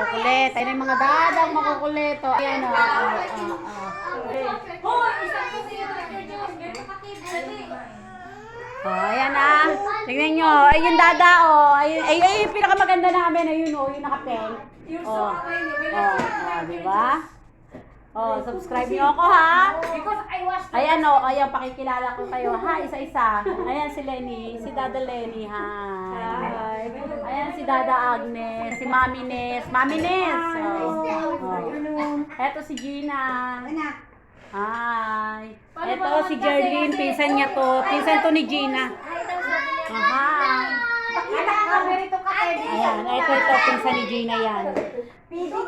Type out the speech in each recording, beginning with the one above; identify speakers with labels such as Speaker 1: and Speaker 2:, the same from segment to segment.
Speaker 1: makukulit. Ayan yung mga dadang makukulit. O, ayan o. Ah, ah, ah. Oh, ayan ah. Tingnan nyo. Ay, yung dada, oh. Ay, ay, ay, pinakamaganda namin. Ayun, oh, yung naka-pink. Oh, oh, oh, di ba? Oh, subscribe nyo ako, ha?
Speaker 2: Because I was
Speaker 1: Ayan, oh, ayan, pakikilala ko kayo, ha? Isa-isa. Ayan si Lenny, si Dada Lenny, ha? Hi. Ayan si Dada Agnes, si Mami Nes. Mami Nes! Oh, oh. Eto si Gina. Hi. Eto si Jerlyn, pinsan niya to. Pinsan to ni Gina.
Speaker 2: Ka,
Speaker 1: Ayan, eto, ito, pinsan ni Gina yan.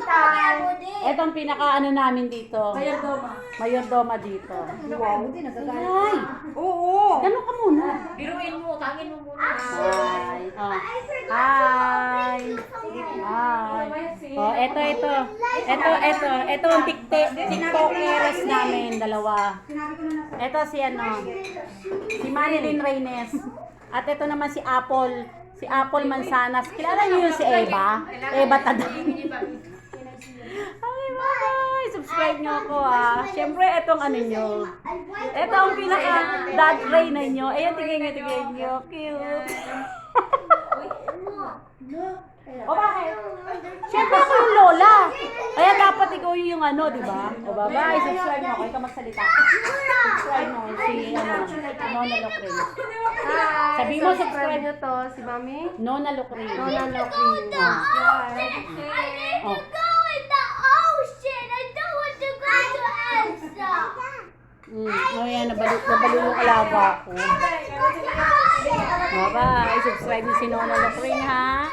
Speaker 2: Time.
Speaker 1: Ito ang pinaka ano namin dito.
Speaker 2: Mayordoma.
Speaker 1: Mayordoma dito.
Speaker 2: Wow.
Speaker 1: Ay!
Speaker 2: Oo.
Speaker 1: Ganun ka muna.
Speaker 2: Biruin mo, tangin mo muna.
Speaker 1: Hi. Oh. Hi. Hi. Oh, eto, ito. Ito, ito. Ito ang tiktokeras namin, dalawa. Ito si ano, si Manilyn Reynes. At ito naman si Apple, si Apple Mansanas. Kilala niyo yun si Eva? Eva Tadan. Ay, bye Subscribe niyo ako ah. Siyempre, itong ano niyo. Ito ang pinaka dad tray na niyo. Ayan, tingnan niyo, tingnan niyo. Cute. o bakit? Siyempre ako yung lola. Kaya ikaw yung ano, di ba? O bye-bye, subscribe mo ako. Ikaw magsalita. Subscribe mo si ano, Nona Locrin.
Speaker 2: Hi.
Speaker 1: Sabi mo, subscribe.
Speaker 2: nyo to, si Mami.
Speaker 1: Nona Locrin.
Speaker 2: Nona Locrin.
Speaker 1: Oh. Mm. Oh, yan, nabalo, nabalo yung alaga ko. Bye-bye. Subscribe mo si Nona Locrin, ha?